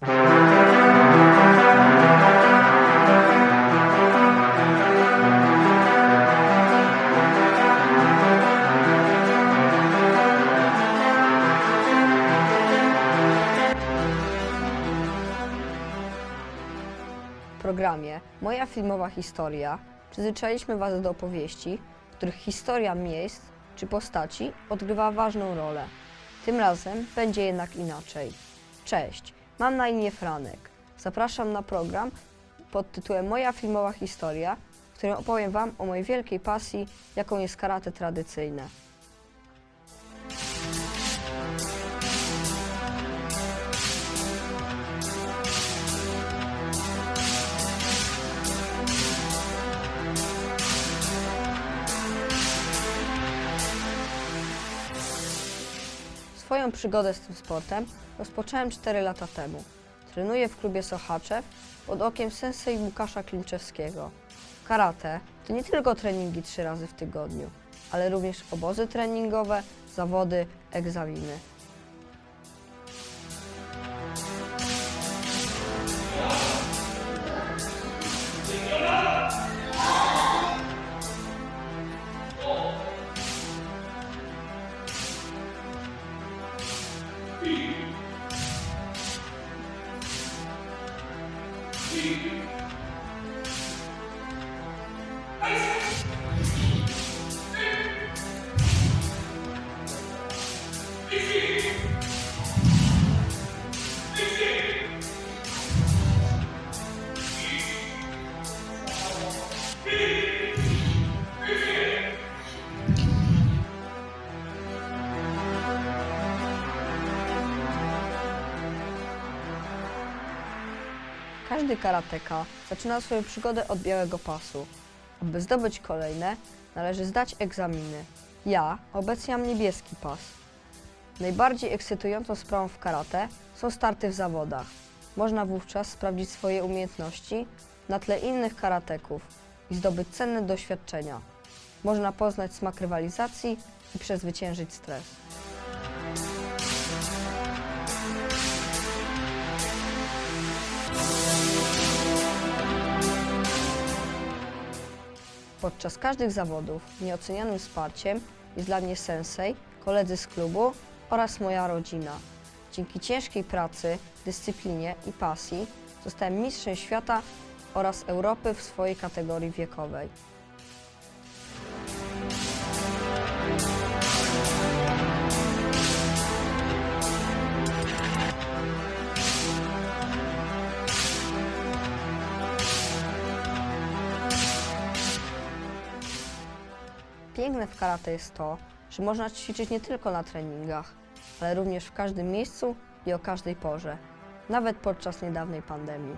Programie Moja filmowa historia przyzwyczailiśmy Was do opowieści, w których historia miejsc czy postaci odgrywa ważną rolę. Tym razem będzie jednak inaczej. Cześć, mam na imię Franek. Zapraszam na program pod tytułem Moja filmowa historia, w którym opowiem Wam o mojej wielkiej pasji, jaką jest karate tradycyjne. Swoją przygodę z tym sportem rozpocząłem 4 lata temu. Trenuję w klubie Sochaczew pod okiem sensei Łukasza Klimczewskiego. Karate to nie tylko treningi trzy razy w tygodniu, ale również obozy treningowe, zawody, egzaminy. see you. Każdy karateka zaczyna swoją przygodę od białego pasu. Aby zdobyć kolejne, należy zdać egzaminy. Ja obecnie mam niebieski pas. Najbardziej ekscytującą sprawą w karate są starty w zawodach. Można wówczas sprawdzić swoje umiejętności na tle innych karateków i zdobyć cenne doświadczenia. Można poznać smak rywalizacji i przezwyciężyć stres. Podczas każdych zawodów nieocenianym wsparciem jest dla mnie sensei, koledzy z klubu oraz moja rodzina. Dzięki ciężkiej pracy, dyscyplinie i pasji zostałem mistrzem świata oraz Europy w swojej kategorii wiekowej. Piękne w karate jest to, że można ćwiczyć nie tylko na treningach, ale również w każdym miejscu i o każdej porze, nawet podczas niedawnej pandemii.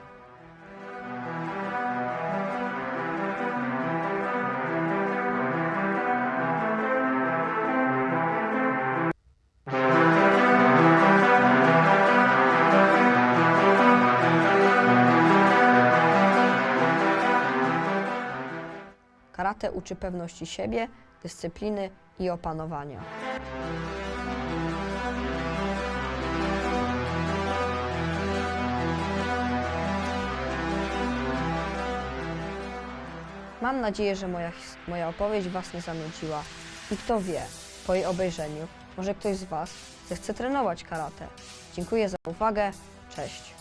Karate uczy pewności siebie, dyscypliny i opanowania. Mam nadzieję, że moja, moja opowieść Was nie zanudziła. I kto wie, po jej obejrzeniu, może ktoś z Was zechce trenować karate. Dziękuję za uwagę. Cześć.